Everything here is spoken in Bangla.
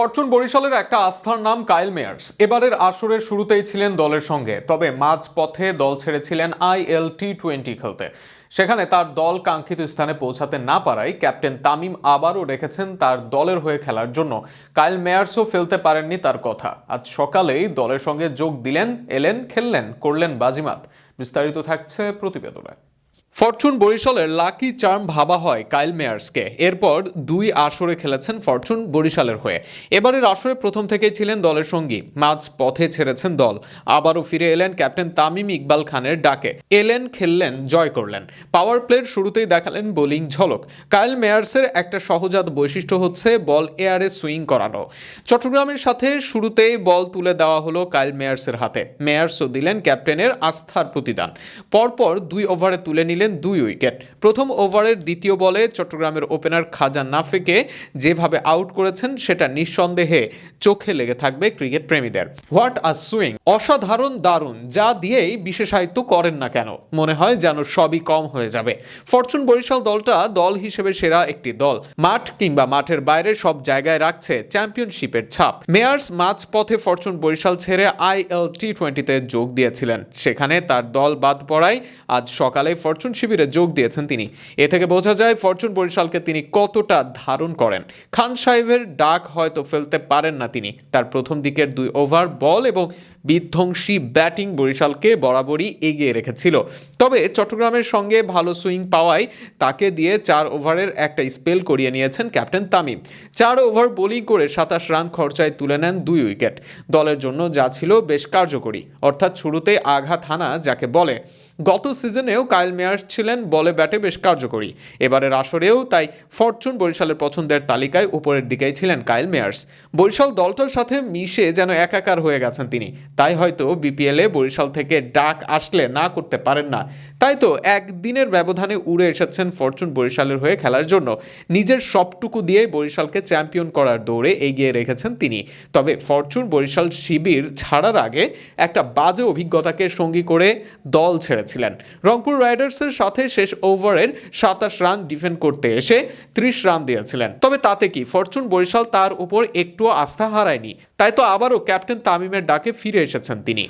ফরচুন বরিশালের একটা আস্থার নাম কাইল মেয়ার্স। এবারের আসরের শুরুতেই ছিলেন দলের সঙ্গে, তবে মাঝ পথে দল ছেড়েছিলেন আইএল টি টোয়েন্টি খেলতে। সেখানে তার দল কাঙ্ক্ষিত স্থানে পৌঁছাতে না পারায় ক্যাপ্টেন তামিম আবারও রেখেছেন তার দলের হয়ে খেলার জন্য। কাইল মেয়ার্সও ফেলতে পারেননি তার কথা। আজ সকালেই দলের সঙ্গে যোগ দিলেন, এলেন, খেললেন, করলেন বাজিমাত। বিস্তারিত থাকছে প্রতিবেদনে। ফরচুন বরিশালের লাকি চার্ম ভাবা হয় কাইল মেয়ার্সকে। এরপর দুই আসরে খেলেছেন ফরচুন বরিশালের হয়ে। এবারের আসরে প্রথম থেকেই ছিলেন দলের সঙ্গী। মাঝ পথে ছেড়েছেন দল। আবারও ফিরে এলেন ক্যাপ্টেন তামিম ইকবাল খানের ডাকে। এলেন, খেললেন, জয় করলেন। পাওয়ার প্লের শুরুতেই দেখালেন বোলিং ঝলক। কাইল মেয়ার্সের একটা সহজাত বৈশিষ্ট্য হচ্ছে বল এয়ারে সুইং করানো। চট্টগ্রামের সাথে শুরুতেই বল তুলে দেওয়া হলো কাইল মেয়ার্সের হাতে। মেয়ার্সও দিলেন ক্যাপ্টেনের আস্থার প্রতিদান। পরপর দুই ওভারে তুলে নিলেন দুই উইকেট। প্রথম ওভারের দ্বিতীয় বলে চট্টগ্রামের ওপেনার খাজা নাফেকে যেভাবে আউট করেছেন, সেটা নিঃসন্দেহে চোখে লেগে থাকবে ক্রিকেট প্রেমীদের। What a swing! অসাধারণ, দারুণ, যা দিয়েই বিশেষায়িত করেন না কেন। মনে হয় যেন সবই কম হয়ে যাবে। ফরচুন বরিশাল দলটা দল হিসেবে সেরা একটি দল। মাঠ কিংবা মাঠের বাইরে সব জায়গায় রাখছে চ্যাম্পিয়নশিপের ছাপ। মেয়ার্স মাঝ পথে ফরচুন বরিশাল ছেড়ে আইএল টি টোয়েন্টিতে যোগ দিয়েছিলেন। সেখানে তার দল বাদ পড়ায় আজ সকালে ফরচুন শিবিরে যোগ দিয়েছেন তিনি। এ থেকে বোঝা যায় ফরচুন বরিশালকে তিনি কতটা ধারণ করেন। খান সাহেবের ডাক হয়তো ফেলতে পারেন না তিনি। তার প্রথম দিকের দুই ওভার বল এবং বিধ্বংসী ব্যাটিং বরিশালকে বরাবরই এগিয়ে রেখেছিল। তবে চট্টগ্রামের সঙ্গে ভালো সুইং পাওয়ায় তাকে দিয়ে চার ওভারের একটা স্পেল করিয়ে নিয়েছেন ক্যাপ্টেন তামিম। চার ওভার বোলিং করে সাতাশ রান খরচায় তুলে নেন দুই উইকেট। দলের জন্য যা ছিল বেশ কার্যকরী। অর্থাৎ শুরুতে আঘাত হানা, যাকে বলে গত সিজনেও কাইল মেয়ার্স ছিলেন বলে ব্যাটে বেশ কার্যকরী। এবারের আসরেও তাই ফরচুন বরিশালের পছন্দের তালিকায় উপরের দিকেই ছিলেন কাইল মেয়ার্স। বরিশাল দলটার সাথে মিশে যেন একাকার হয়ে গেছেন তিনি। তাই হয়তো বিপিএলে বরিশাল থেকে ডাক আসলে না করতে পারেন না। তাই তো একদিনের ব্যবধানে উড়ে এসেছেন ফরচুন বরিশালের হয়ে খেলার জন্য। নিজের সবটুকু দিয়ে বরিশালকে চ্যাম্পিয়ন করার দৌড়ে এগিয়ে রেখেছেন তিনি। তবে ফরচুন বরিশাল শিবির ছাড়ার আগে একটা বাজে অভিজ্ঞতাকে সঙ্গী করে দল ছেড়েছিলেন রংপুর রাইডার্সের সাথে শেষ ওভারের সাতাশ রান ডিফেন্ড করতে এসে ত্রিশ রান দিয়েছিলেন। তবে তাতে কি? ফরচুন বরিশাল তার উপর একটু আস্থা হারায়নি। তাই তো আবারও ক্যাপ্টেন তামিমের ডাকে ফিরে এসেছেন তিনি।